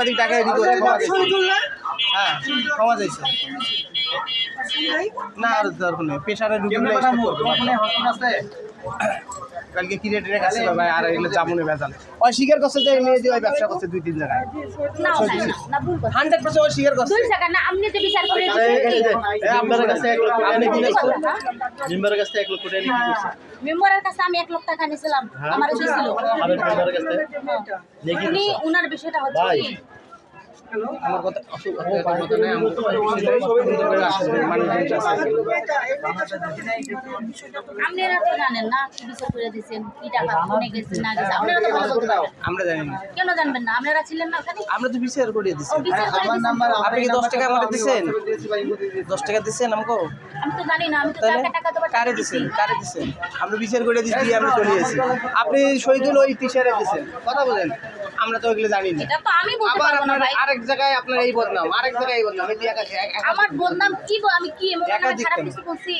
সাংবাদিক টাকা চাইছে। হ্যাঁ ক্ষমা চাইছে। না আর দরকার নেই। পেশারে ঢুকে গেলে স্টপ করতে পারবে। কালকে কাছে ভাই আর এগুলো জামুনে ভেজাল ওই স্বীকার করছে যে মেয়ে দিয়ে ব্যবসা করছে দুই তিন জায়গায় না না, না ভুল কথা হান্ড্রেড পার্সেন্ট ওই স্বীকার করছে না আপনি যে বিচার করে মেম্বারের কাছে এক লক্ষ টাকা নিয়ে কি? হ্যাঁ? মেম্বারের কাছে এক লক্ষ টাকা নিয়ে কি করছে? মেম্বারের কাছে আমি এক লাখ টাকা নিয়েছিলাম আমার দিয়েছিল মেম্বারের কাছে নিয়ে কি উনি? উনার বিষয়টা হচ্ছে। কি আমার কথা আমার করে আপনারা তো জানেন না কি বিচার করে দিয়েছেন কি টাকা ফোনে গেছে না গেছে আপনারা তো ভালো বলতে আমরা জানি না। কেন জানবেন না? আপনারা ছিলেন না ওখানে? আমরা তো বিচার করিয়ে দিছি। ও বিচার করে দিয়েছেন। আপনি কি দশ টাকা আমাকে দিচ্ছেন দশ টাকা দিচ্ছেন আমাকে? আমি তো জানি না আমি তো টাকা টাকা দেবার কারে দিচ্ছেন কারে দিচ্ছেন আমরা বিচার করে দিচ্ছি দিয়ে আমরা চলে গেছি আপনি শহীদুল ওই টিচারে দিচ্ছেন কথা বলেন। আমরা তো ওইগুলো জানি না। এটা তো আমি বলতে আবার পারব না আপনার ভাই। আরেক জায়গায় আপনার এই বদনাম আরেক জায়গায় এই বদনাম একা একা- একা- আমার বদনাম কি বল- আমি কি এমন একা খারাপ। কিছু বলছি?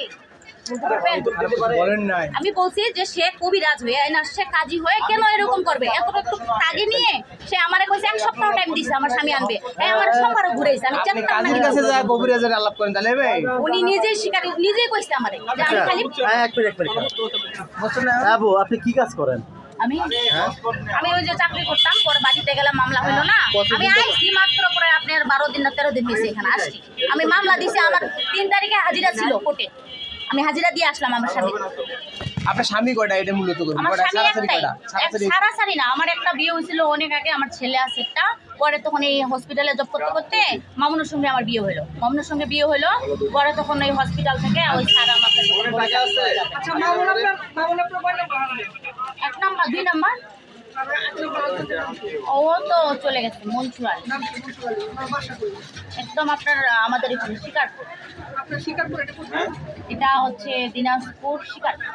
বলতে বলেন নাই। আমি বলছি যে সে কবিরাজ হয়ে না সে কাজী হয়ে কেন এরকম করবে? এতটা একটু কাজে নিয়ে সে আমারে কইছে এক সপ্তাহ টাইম দিছে আমার স্বামী আনবে। এই আমার সোমবারও ঘুরেছে আমি আপনি চেষ্টা কাজের কাছে যা কবিরাজের আলাপ করেন তাহলে হবে উনি নিজেই স্বীকার নিজেই কইছে আমারে যে আমি খালি হ্যাঁ, এক মিনিট, এক মিনিট। আবু আপনি কি কাজ করেন? আমি আমি ওই যে চাকরি করতাম পরে বাড়িতে গেলাম মামলা হলো না। আমি আইসি মাত্র পরে আপনার বারো দিন না তেরো দিন হয়েছে এখানে আসছি। আমি মামলা দিছি আমার তিন তারিখে হাজিরা ছিল কোর্টে। আমি হাজিরা দিয়ে আসলাম আমার স্বামী আপনার স্বামী কয়টা? এটা মূলত করুন আমার কয়টা? সারাসারি কয়টা? এক সারাসারি সারাসারি না আমার একটা বিয়ে হয়েছিল অনেক আগে আমার ছেলে আছে একটা। পরে তখন এই হসপিটালে জব করতে করতে মামুনের সঙ্গে আমার বিয়ে হলো। মামুনের সঙ্গে বিয়ে হলো পরে তখন ওই হসপিটাল থেকে ওই স্যার আমাকে এক নাম্বার দুই নাম্বার? ও তো চলে গেছে মনসুরাল একদম আপনার আমাদের এখানে শিকারপুর। এটা হচ্ছে দিনাজপুর শিকারপুর।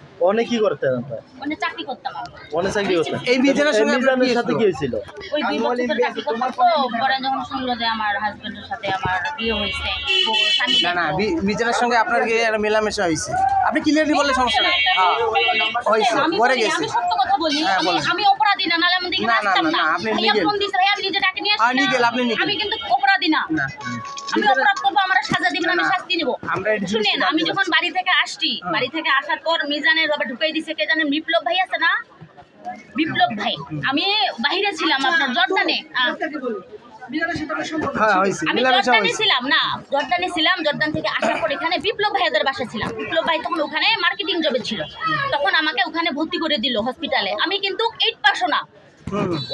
অনেক কি আপনার ওখানে চাকরি করতাম অনেক চাকরি করতেন এই মিজানের সঙ্গে আপনার সাথে কি হয়েছিল? ওই দুই বছর চাকরি করতাম তো পরে যখন শুনলো যে আমার হাজবেন্ডের সাথে আমার বিয়ে হয়েছে না না বি- বিচারের সঙ্গে আপনার কি একটা মেলামেশা হয়েছে? আপনি ক্লিয়ারলি বললে সমস্যা নেই। হ্যাঁ হয়েছে পরে গেছে। আমি সত্য কথা বলি হ্যাঁ, আমি অপরাধী না নাহলে আমি দেখে না, না, না, আপনি নিগেল। হ্যাঁ, নিগেল, আপনি নিগেল। আমি কিন্তু অপরাধী না। না। আমি অপরাধ করব আমার সাজা দিবেন আমি শাস্তি নিব। শুনেন আমি যখন বাড়ি থেকে আসছি বাড়ি থেকে আসার পর মিজানের রবে ঢুকাই দিছে কে জানেন বিপ্লব ভাই আছে না? বিপ্লব ভাই। আমি বাইরে ছিলাম আপনার জর্দানে। হ্যাঁ আমি জর্দানে ছিলাম না জর্দানে ছিলাম জর্দান থেকে আসার পর এখানে বিপ্লব ভাইয়াদের বাসা ছিলাম। বিপ্লব ভাই তখন ওখানে মার্কেটিং জবে ছিল। তখন আমাকে ওখানে ভর্তি করে দিল হসপিটালে আমি কিন্তু এইট পাসও না।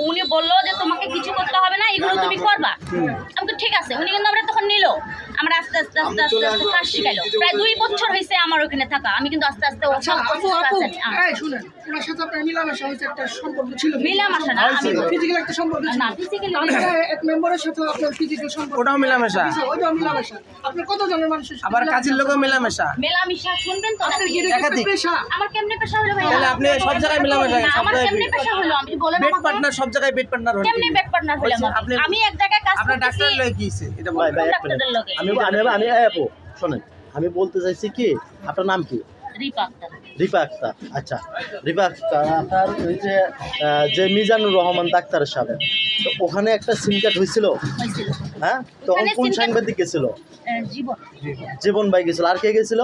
উনি বলল যে তোমাকে কিছু করতে হবে না এগুলো তুমি করবা। আমি তো ঠিক আছে। উনি কিন্তু আমরা তখন নিল। আমরা আস্তে আস্তে আস্তে আস্তে আস্তে কাজ শিখাইলো প্রায় দুই বছর হয়েছে আমার ওখানে থাকা। আমি কিন্তু আস্তে আস্তে আচ্ছা সব আপু process আপু আছে। আহ, এই শুনেন ওনার সাথে আপনার মিলামেশা হয়েছে একটা সম্পর্ক ছিল মিলামেশা না আমি ফিজিক্যাল একটা সম্পর্ক ছিল। না ফিজিক্যালি এক মেম্বারের সাথে আপনার ফিজিক্যাল সম্পর্ক। ওটাও মেলামেশা। ছিল, মিলামেশা। আপনি কত জনের মানুষের আবার কাজের মিলামেশা? লোকও মেলামেশা। মেলামেশা শুনবেন তো আপনার কি। পেশা। আমার কেমনে পেশা হলো ভাই তাহলে আপনি সব জায়গায় মেলামেশা না, সব আমার কেমনে পেশা। হলো? আমি বলেন বেড পার্টনার সব জায়গায় বেড পার্টনার হল কেমনে বেড পার্টনার হলাম আমি? আপনি- আমি এক জায়গায় কাজ আপনার ডাক্তার লয় কি এটা বলুন ডাক্তারের লগে। আমি আমি আমি এই আপু শোনেন। আমি বলতে চাইছি কি আপনার নাম কি? রিপা আক্তার। আচ্ছা। রিপা আক্তার আপনার ওই যে যে মিজানুর রহমান ডাক্তারের সাথে। তো ওখানে একটা সিম কার্ড হয়েছিল? হ্যাঁ? তখন কোন সাংবাদিক গেছিল? জীবন। জীবন ভাই গেছিল। আর কে গেছিল?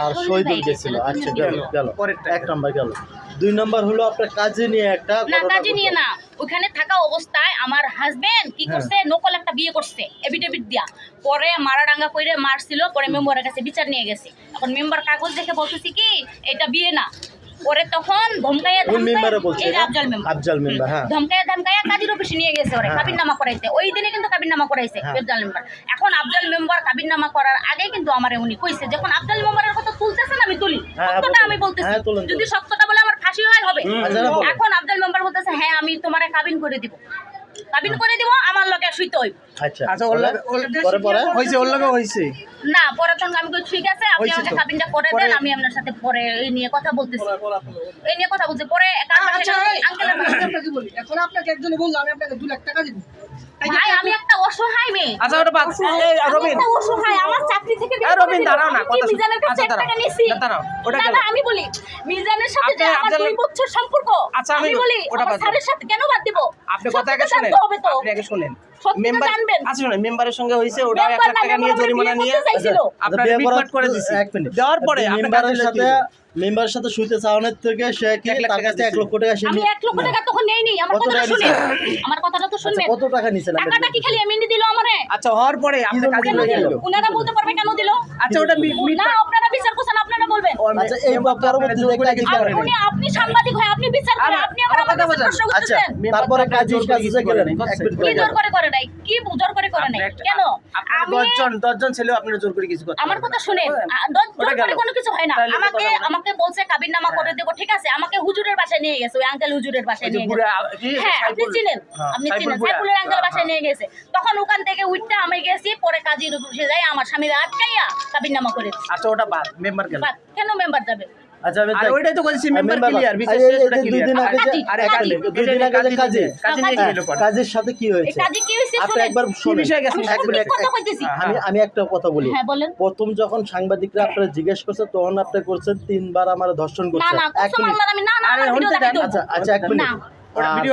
আর শহীদুল শহীদুল গেছিল। আচ্ছা গেল গেল। এক নাম্বার গেল। দুই নাম্বার হলো আপনার কাজে নিয়ে একটা না কাজে নিয়ে না। ওখানে থাকা অবস্থায় আমার হাজবেন্ড কি হ্যাঁ। করছে? নকল একটা বিয়ে করছে। এভিডেভিট দিয়া। পরে মারাডাঙ্গা কইরে মারছিল পরে মেম্বারের কাছে বিচার নিয়ে গেছে। এখন মেম্বার কাগজ দেখে বলতেছি কি এটা বিয়ে না। পরে তখন ধমকাইয়া মেম্বারে? আফজাল মেম্বার আফজাল মেম্বার হ্যাঁ। ধমকাইয়া ধমকাইয়া কাজীর অফিসে নিয়ে গেছে ওরে হ্যাঁ। কাবির নামা করাইতে। ওই দিনে কিন্তু কাবির নামা করাইছে হ্যাঁ। আফজাল মেম্বার এখন আফজাল মেম্বার কাবির নামা করার আগে কিন্তু আমারে উনি কইছে যখন আফজাল মেম্বারের কথা তুলতেছেন আমি তুলি। হ্যাঁ, সত্যটা আমি বলতেছি। হ্যাঁ, যদি। সত্যটা বলে আমার ফাঁসি হয় হবে। আচ্ছা, এখন আফজাল মেম্বার বলতেছে হ্যাঁ আমি তোমারে কাবিন করে দিব। কাবিন করে দিব আমার লগে শুইতে হইব। আচ্ছা আচ্ছা ওর লগে- পরে পরে? হয়েছে ওর লগে হইছে। না পরে তখন আমি কই, ঠিক আছে আপনি আমাকে কাবিনটা করে দেন আমি আপনার সাথে পরে এই নিয়ে কথা বলতেছি। এই নিয়ে কথা বলছি পরে আচ্ছা আঙ্কেলের আমি আপনাকে বলি এখন আপনাকে একজনে বললাম আমি আপনাকে দু লাখ টাকা দিব। আমি একটা অসহায় মেয়ে। আচ্ছা ওটা বাদ রবিন। একটা অসহায় আমার চাকরি থেকে বের এই করে রবিন, দাঁড়াও না, কথা মিজানের কাছে আচ্ছা, টাকা দাঁড়াও। দাঁড়াও, ওটা গেল। আমি বলি মিজানের সাথে যে আমার দুই বছর সম্পর্ক আচ্ছা, আমি- বলি ওটা স্যারের সাথে কেন বাদ দিব? আপনি কথা আগে শুনেন? আপনি আগে শুনেন। মেম্বার। আচ্ছা শুনেন মেম্বারের সঙ্গে হয়েছে ওটা এক লাখ টাকা নিয়ে জরিমানা নিয়ে করতে চাইছিল। আপনার বিয়ে করে দিছি। এক মিনিট। দেওয়ার পরে আপনি মেম্বারের সাথে মেম্বারের সাথে শুইতে চাওয়ানোর থেকে সে কি তার কাছে এক লক্ষ টাকা সে আমি নিয়ে- এক লক্ষ টাকা তখন নেই নি আমার কথাটা টাকা আমার কথাটা তো আচ্ছা, শুনবেন। কত টাকা নিছেন টাকাটা কি খালি এমনি দিল আমারে? আচ্ছা হওয়ার পরে আপনি কাজে দিল? দিল গেল? উনারা বলতে পারবে কেন দিল? আচ্ছা ওটা না আপনারা বিচার করছেন আপনারা বলবেন। আচ্ছা এই পরবর্তীতে। আপনি সাংবাদিক হয় বিচার করেন আপনি আবার আমার কথা আমাকে প্রশ্ন করতেছেন তারপরে কাজী জোর করে কাজে কিছু গেলেন করেন। এক মিনিট কি জোর করে করে নাই? কি জোর করে করে নাই? আপনি একটা- কেন? আপনারা আমি দশজন দশজন ছেলে জোর করে কিছু করতে আমার কথা শুনেন। না। আ, দ- জোর করে কোনো কিছু হয় না। আমাকে আমাকে বলছে কাবির নামা করে দেবো ঠিক আছে? আমাকে হুজুরের বাসায় নিয়ে গেছে ওই আঙ্কেল হুজুরের বাসায় নিয়ে গেছে। হ্যাঁ আপনি চিনেন? হ্যাঁ, আপনি চিনেন? সাইফুলের আঙ্কেল হ্যাঁ, বাসায় নিয়ে গেছে। তখন ওখান থেকে উঠটা আমি গেছি পরে কাজী বসে যাই আমার স্বামীর আটকাইয়া কাবির নামা করে আচ্ছা ওটা বাদ মেম্বার কেন? মেম্বার যাবে? আচ্ছা আমি ওইটাই তো বলছি মেম্বার ক্লিয়ার বিশেষ এই- এই- দুই দিন আগে যে- কাজী, আরে এক কাজী, মিনিট, দুই দিন আগে যে কাজী কাজী নিয়ে কাজী। গেল পরে। কাজের সাথে কি হয়েছে? কাজী কি হয়েছে? আপনি একবার গেছে আমি একটা কথা বলি। হ্যাঁ প্রথম যখন সাংবাদিকরা আপনারা জিজ্ঞেস করছে তখন আপনি করছেন তিনবার আমার ধর্ষণ করছেন এক মিনিট। আরে। আচ্ছা আচ্ছা এক মিনিট।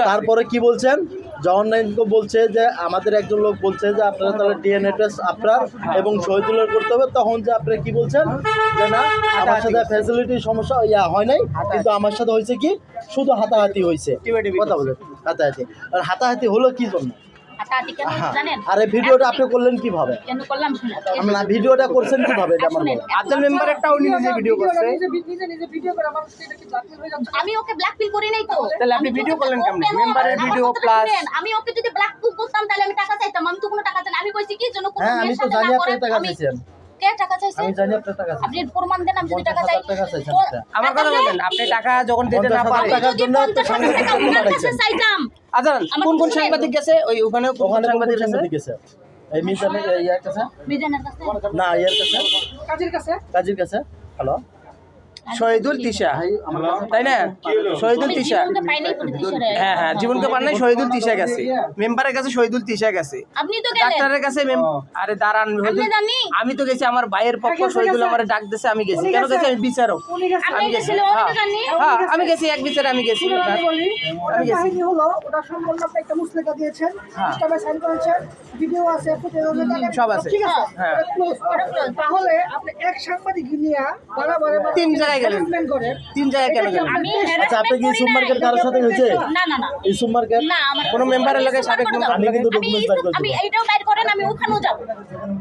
তারপরে কি বলছেন? জওয়ান নাইনকে বলছে যে আমাদের একজন লোক বলছে যে আপনারা তাহলে ডিএনএ টেস্ট আপনার এবং শহীদুলের করতে হবে। তখন যে আপনারা কি বলছেন? যে না আমার সাথে ফ্যাসিলিটি সমস্যা ইয়া হয় নাই কিন্তু আমার সাথে হয়েছে কি? শুধু হাতাহাতি হয়েছে। কথা বলে হাতাহাতি। আর হাতাহাতি হলো কি জন্য? কেন হ্যাঁ। জানেন? আর ভিডিওটা আপনি করলেন কীভাবে? কেন করলাম শুনেন না ভিডিওটা করছেন কীভাবে এটা আমার শুনেন, মেম্বার একটা উনি নিজে ভিডিও করছে। নিজে নিজে নিজে ভিডিও করে আমার এটা কি ব্ল্যাকমেল হয়ে যাচ্ছে? আমি ওকে ব্ল্যাকমেল করি নাই তো। তাহলে আপনি ভিডিও করলেন ও মেম্বারের আমার video কথাটা plus- শুনেন, আমি ওকে যদি ব্ল্যাকমেল করতাম তাহলে আমি টাকা চাইতাম আমি তো কোনো টাকা চাই আমি কইছি কি জন্য কোনো হ্যাঁ মেয়ের সাথে না করে আমি। কে টাকা চাইছে আমি জানি আপনার টাকা আপনি প্রমাণ দেন আমি যদি টাকা চাই। টাকা চাইছেন ও- আপনি। আমার কথা বলেন আপনি টাকা যখন দিতে না পারেন টাকার জন্য আপনি সাংবাদিক ওনার কাছে পাঠাইছেন। চাইতাম। আচ্ছা কোন কোন সাংবাদিক গেছে? ওই ওখানে কোন কোন ওখানে কোন সাংবাদিক গেছে? এই মিজানের ইয়ার কাছে? মিজানের কাছে। না ইয়ার কাছে? কাজের কাছে? কাজীর কাছে? হ্যালো? শহীদুল তিশা। তাই না? শহীদুল আমি তিশা। হ্যাঁ হ্যাঁ জীবনকে পার নাই শহীদুল তিশা গেছে। মেম্বারের কাছে শহীদুল তিশা গেছে। তো ডাক্তারের কাছে মেম- আরে দাঁড়ান আমি তো গেছি আমার ভাইয়ের পক্ষ শহীদুল আমার ডাক দিছে আমি গেছি। কেন গেছে। আমি বিচারক। আমি গেছি। হ্যাঁ। হ্যাঁ আমি গেছি এক বিচারে আমি গেছি। আমি বলি ওটার আমি গেছি। হলো ওটা সম্পূর্ণ আপনি একটা মুসলেখা দিয়েছেন হ্যাঁ। ইনস্টাগ্রামে সাইন করেছেন ভিডিও আছে ফুটেজ আছে। তাহলে সব আছে। ঠিক আছে? হ্যাঁ। ওটা close। ওটা close। তাহলে আপনি এক সাংবাদিক নিয়ে বারবার তিন জায়গায় গেলেন। তিন জায়গায় কেন গেলেন? আমি আচ্ছা আপনি কি ইসুম মার্কেট কারোর সাথে হয়েছে? না না না। ইসুম মার্কেট না কোনো মেম্বারের লোকের সাবেক মেম্বার- আমি কিন্তু আমি documents বের আমি এইটাও বাইর করেন আমি ওখানেও যাব।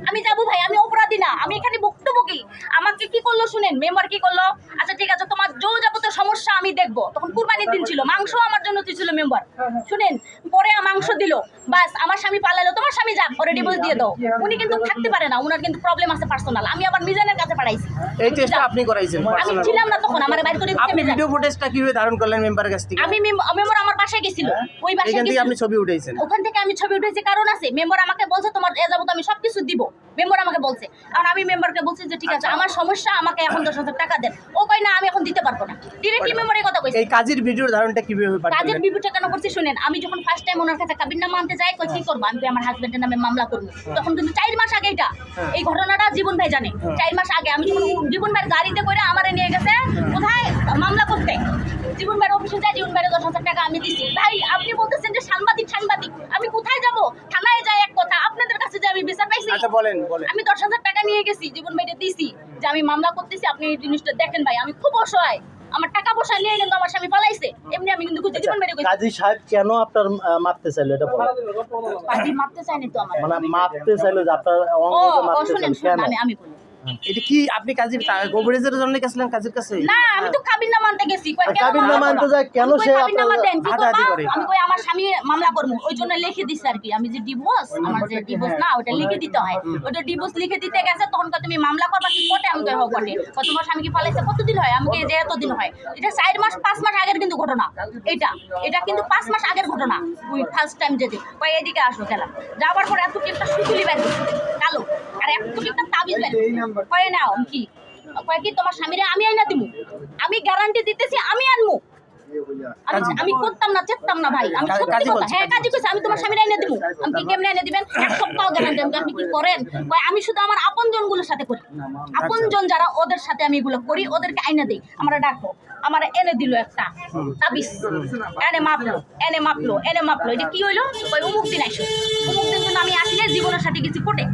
আমি যাব ভাই আমি অপরাধী না। আমি এখানে ভুক্তভোগী। আমাকে কি করল শুনেন? মেম্বার কি করল? আচ্ছা ঠিক আছে তোমার যাবতীয় সমস্যা আমি দেখব। তখন কুরবানির দিন ছিল মাংস আমার জন্য ছিল মেম্বার শুনেন পরে মাংস দিল। বাস আমার স্বামী পালালো তোমার স্বামী যাক ওরে ডিভোর্স দিয়ে দাও। উনি কিন্তু থাকতে পারে না উনার কিন্তু প্রবলেম আছে পার্সোনাল আমি আবার মিজানের কাছে পাঠাইছি। এই চেষ্টা আপনি করাইছেন আমি ছিলাম না তখন আমার বাইর করে আপনি। ভিডিও ফুটেজটা কীভাবে ধারণ করলেন মেম্বারের কাছ থেকে? আমি মেম্বার আমার বাসায় গেছিল। ওই বাসায় গেছিল। আপনি ছবি উঠাইছেন। ওখান থেকে আমি ছবি উঠেছি কারণ আছে মেম্বার আমাকে বলছে তোমার এ যাব আমি সবকিছু দিব। মেম্বার আমাকে বলছে। আর আমি মেম্বারকে বলছি যে ঠিক আছে আমার সমস্যা আমাকে এখন দশ হাজার টাকা দেন। ও কই না আমি এখন দিতে পারব না। ডিরেক্টলি মেম্বার এই কথা কইছে। এই কাজের ভিডিওর ধারণটা কীভাবে কাজের বিবুটা কেন করছি শুনেন আমি যখন ফার্স্ট টাইম ওনার কাছে কাবির নাম আনতে যাই কই কি করব? আমি আমার হাজবেন্ডের নামে মামলা করব। তখন কিন্তু চার মাস আগে এটা এই ঘটনাটা জীবন ভাই জানে। চার মাস আগে আমি যখন জীবন ভাইয়ের গাড়িতে করে আমারে নিয়ে গেছে কোথায়? মামলা করতে। জীবন ভাইয়ের অফিসে যাই জীবন ভাইয়ের দশ হাজার টাকা আমি দিছি। ভাই আপনি বলতেছেন যে সাংবাদিক সাংবাদিক আমি কোথায় যাব? থানায় যাই এক কথা আপনাদের কাছে আমি আচ্ছা বলেন আমি টাকা নিয়ে গেছি জীবন ভাইটা দিছি যে আমি মামলা করতেছি আপনি এই জিনিসটা দেখেন ভাই আমি খুব অসহায়। আমার টাকা পয়সা নিয়ে কিন্তু আমার স্বামী পালাইছে এমনি আমি কিন্তু খুঁজে জীবন কইছি কাজী সাহেব কেন আপনার মারতে চাইলো? এটা বলেন। কাজী মারতে চাইনি তো আমার। মানে মাপতে চাইলো যে আপনার অঙ্গ শুনেন চাইলো আমি আমি বলি। এটা কি আপনি কাজী গোবরেজের জন্য গেছিলেন কাজের কাছে? না আমি তো কাবিন না মানতে গেছি কই কেন কাবিন না মানতে যায়, কেন সে হাঁটাহাঁটি করে? আমি কই আমার স্বামী মামলা করব। ওই জন্য লিখে দিছে আর কি। আমি যে ডিভোর্স আমার যে ডিভোর্স না ওটা লিখে দিতে হয়। ওটা ডিভোর্স লিখে দিতে গেছে তখন কয় তুমি মামলা করবা কি কোর্টে? আমি কই হোক কোর্টে। কয় তোমার স্বামী কি ফালাইছে কতদিন হয়? আমি কই যে এতদিন হয়। এটা চার মাস পাঁচ মাস আগের কিন্তু ঘটনা। এটা এটা কিন্তু পাঁচ মাস আগের ঘটনা। ওই ফার্স্ট টাইম যেতে কয় এদিকে আসো খেলা যাওয়ার পর এত একটা সুতুলি বের কালো। আর এত একটা তাবিজ বের। কয় নাও আমি কি? কয় কি তোমার স্বামীরে আমি আইনা দিমু? আমি গ্যারান্টি দিতেছি আমি আনমু? আমি করতাম না চেতাম না ভাই। আমি সত্যি কথা। হ্যাঁ কাজী কইছে আমি তোমার স্বামীর এনে দিব আমি কি কেমনে এনে দিবেন? এক সপ্তাহ গ্যারান্টি আমি আপনি কি করেন? আমি শুধু আমার আপন জনগুলোর সাথে করি। আপন জন যারা ওদের সাথে আমি এগুলো করি ওদেরকে আইনা দিই। আমরা ডাকবো আমার এনে দিল একটা তাবিজ। এনে মাপলো এনে মাপলো এনে মাপলো। এটা কি হইল? কই অমুক দিন আইসো। অমুক দিন কিন্তু আমি আসলে জীবনের সাথে গেছি কোটে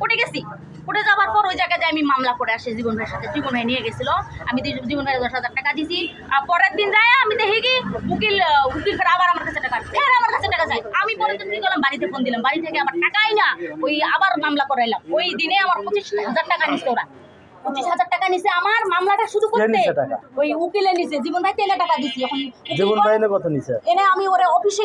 কোটে গেছি? কোটে যাওয়ার পর ওই জায়গায় আমি মামলা করে আসি জীবন ভাইয়ের সাথে। জীবন ভাই নিয়ে গেছিল। আমি জীবন ভাইয়ের দশ হাজার টাকা দিছি। আর পরের দিন যায় আমি দেখি কি উকিল উকিল ফের আবার আমার কাছে টাকা ফের আমার কাছে টাকা চাই আমি পরে তো কি করলাম বাড়িতে ফোন দিলাম। বাড়ি থেকে আমার টাকাই না ওই আবার মামলা করাইলাম। ওই দিনে আমার পঁচিশ হাজার টাকা নিচ্ছে ওরা। পঁচিশ হাজার টাকা নিছে আমার মামলাটা শুরু করতে ওই উকিলে নিছে। জীবন ভাই তেলে টাকা দিছি। এখন জীবন ভাই এনে কত নিছে? এনে আমি ওরে অফিসে